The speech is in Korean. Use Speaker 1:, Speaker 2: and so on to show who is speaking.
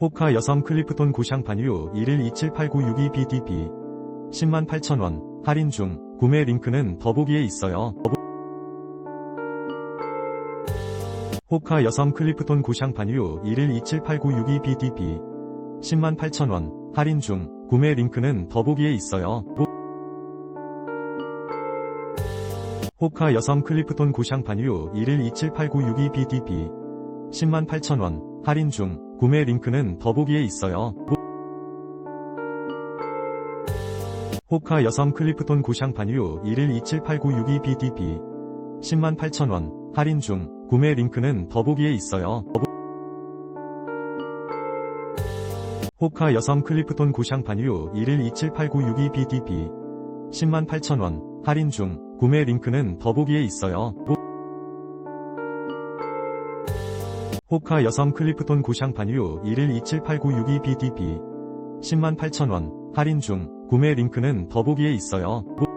Speaker 1: 호카 여성 클리프톤 구샹 반유 21278962BDB 108,000원. 할인 중. 구매 링크는 더보기에 있어요. 호카 여성 클리프톤 구샹 반유 21278962BDB 108,000원. 할인 중. 구매 링크는 더보기에 있어요. 보- 호카 여성 클리프톤 구샹 반유 21278962BDB 108,000원. 할인 중 구매 링크는 더보기에 있어요. 보- 호카 여성 클리프톤 구샹 반유 21278962BDB 108,000원 할인 중 구매 링크는 더보기에 있어요. 호카 여성 클리프톤 구샹 반유 21278962BDB 108,000원 할인 중 구매 링크는 더보기에 있어요. 호카 여성 클리프톤 구샹 반유 21278962BDB 108,000원. 할인 중. 구매 링크는 더보기에 있어요. 보-